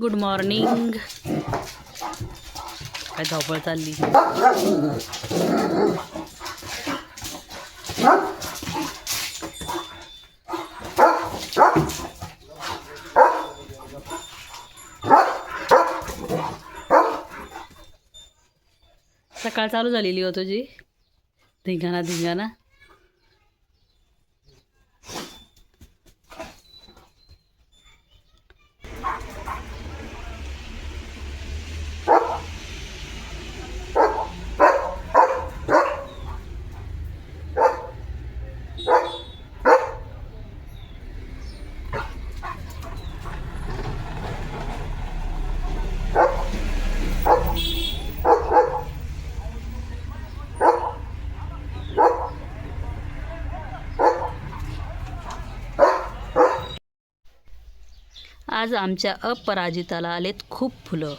Good morning काय धावपळ चालली सकाळ चालू झालेली हो तुझी धिंगाणा धिंगाणा आज आमच्या अपराजिताला आलेत खूप फुलं.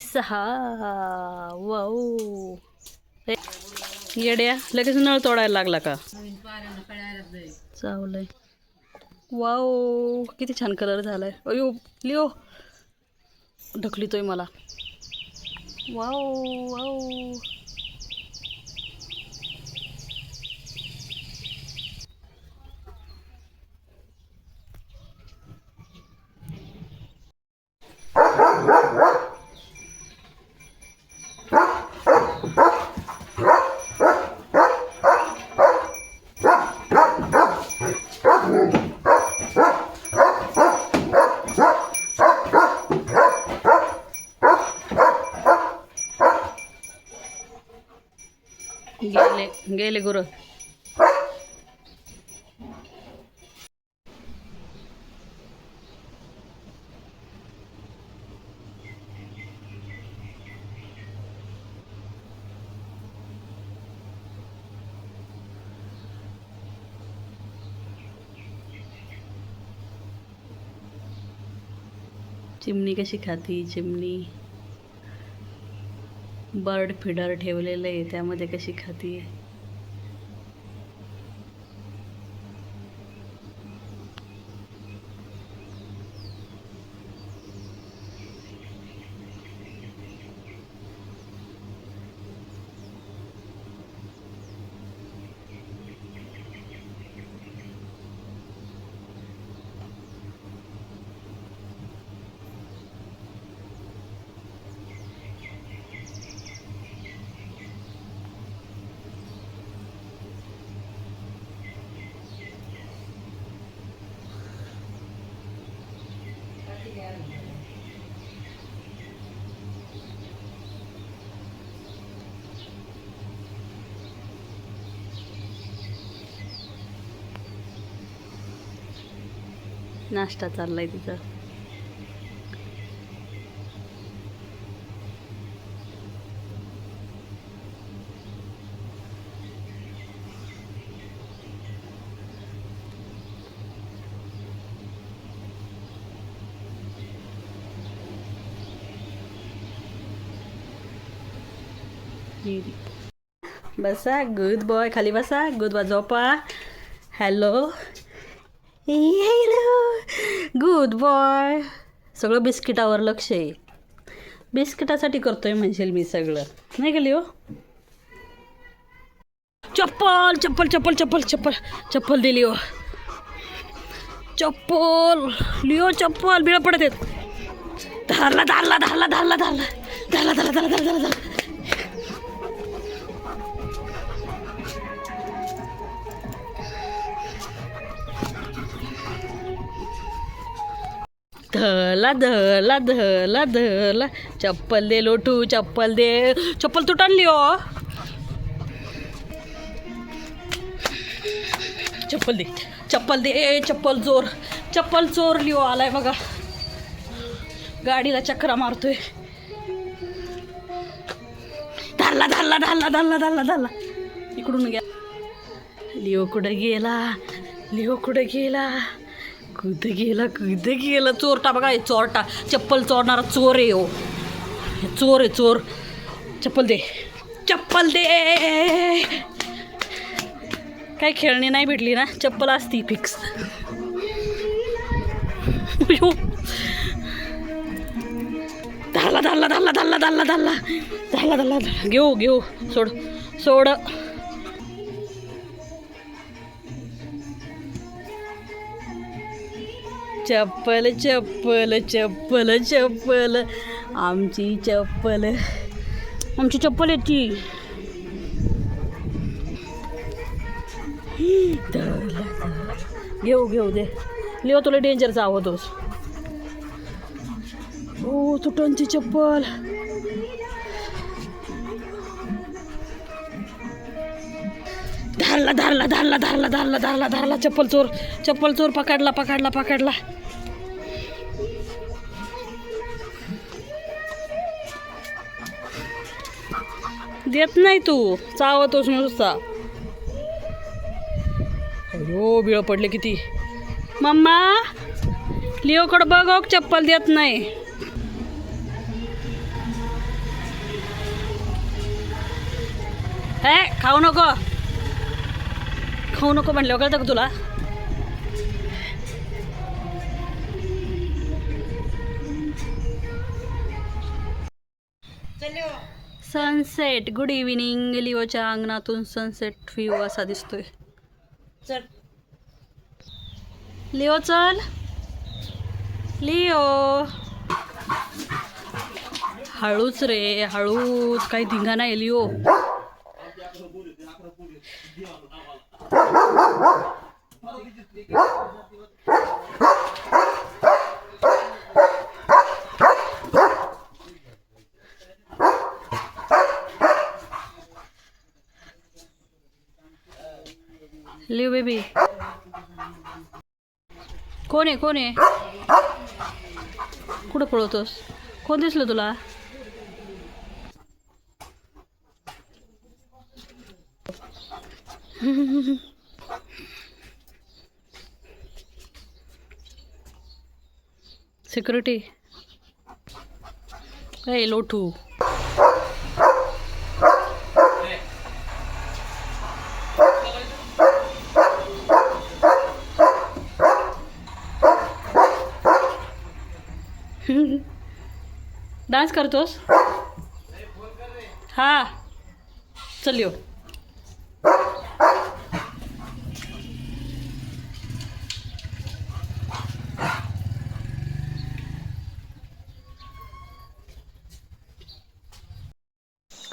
सहा वाऊ. येड्या लगेच नळ तोडायला लागला का? चावलंय. वाव किती छान कलर झालाय. अयो लिओ. ढकलितोय मला. Wow wow. गेले गेले गुरु. चिमणी कशी खाती? चिमणी. बर्ड फिडर ठेवलेलं आहे त्यामध्ये कशी खाती आहे? नाश्ता चाललाय तिचा बसा गुड बॉय खाली बसा गुड बॉय झोपा. हॅलो हॅलो गुड बॉय सगळं बिस्किटावर लक्ष आहे. बिस्किटासाठी करतोय म्हणशील मी सगळं. नाही गेली हो चप्पल चप्पल चप्पल चप्पल चप्पल चप्पल दिली हो चप्पल. लिओ चप्पल. बिळ पडत आहेत. धरला धरला धरला धरला धरला. धरला धरला धरला धरला धरला. धला धला धला धला. चप्पल दे लोटू चप्पल दे. चप्पल तुटून लिओ हो. चप्पल दे चप्पल दे चप्पल चोर चप्पल चोर लिओ आलाय बघा. गाडीला चक्रा मारतोय. धरला धरला धरला धरला धरला धरला. इकडून घ्या. लिओ कुठं गेला? लिओ कुठं गेला? कुठे गेला कुठे गेला चोरटा बघा हे चोरटा. चप्पल चोरणारा चोर आहे हो. चोर आहे चोर. चप्पल दे. चप्पल दे. काय खेळणी नाही भेटली ना? चप्पल असती फिक्स धाला धाला धाला धाला धाला धारला धारला धाला घेऊ घेऊ. सोड. सोड. चप्पल चप्पल चप्पल चप्पल. आमची चप्पल. आमची चप्पल आहे ती. घेऊ घेऊ दे. लिओ तुला डेंजरचा आवडतोस ओ तुटांची चप्पल. धारला धारला धारला धारला धारला धारला धारला. चप्पल चोर चप्पल चोर पकडला पकडला पकडला. देत नाही तू. चावतोस नुसता. हो बिळ पडले किती. मम्मा लिओकडं बघ चप्पल देत नाही. हे खाऊ नको. खाऊ नको म्हणलं कळतं का तुला? सनसेट गुड इव्हिनिंग लिओच्या अंगणातून सनसेट व्ह्यू असा दिसतोय. चल. लिओ चल. लिओ हळूच रे हळूच. काही धिंगा नाही लिओ लिव बेबी। कोण आहे कोण आहे? कुठं पळवतोस? कोण दिसलं तुला? सिक्युरिटी. ए लोठू डान्स करतोस? हा. चल येऊ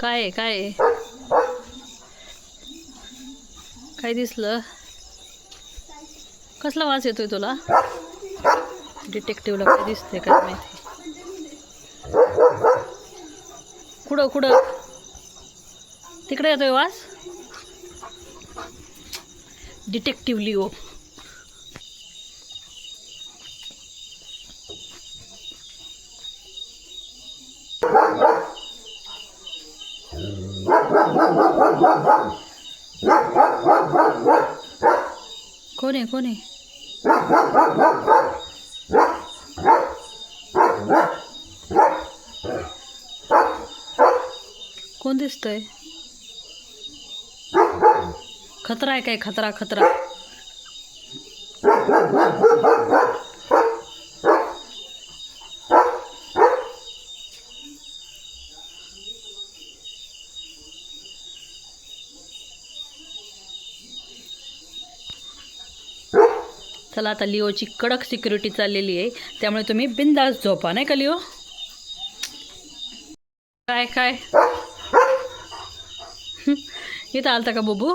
काय काय? आहे? काय दिसलं? कसला वास येतोय तुला? डिटेक्टिव्हला काय दिसतंय काय माहिती? कुठं कुठं? तिकडे येतोय वास? Detective Leo. कोण आहे कोण आहे? कोण दिसतंय? खतरा आहे काय? खतरा खतरा. चला आता लिओची कडक सिक्युरिटी चाललेली आहे. त्यामुळे तुम्ही बिंदास झोपा नाही का लिओ? काय काय? इथं आलता का बुबू?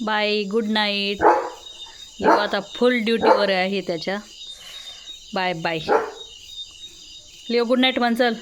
Bye good night. लिओ आता फुल ड्युटीवर आहे त्याच्या. Bye bye. Leo good night म्हण चल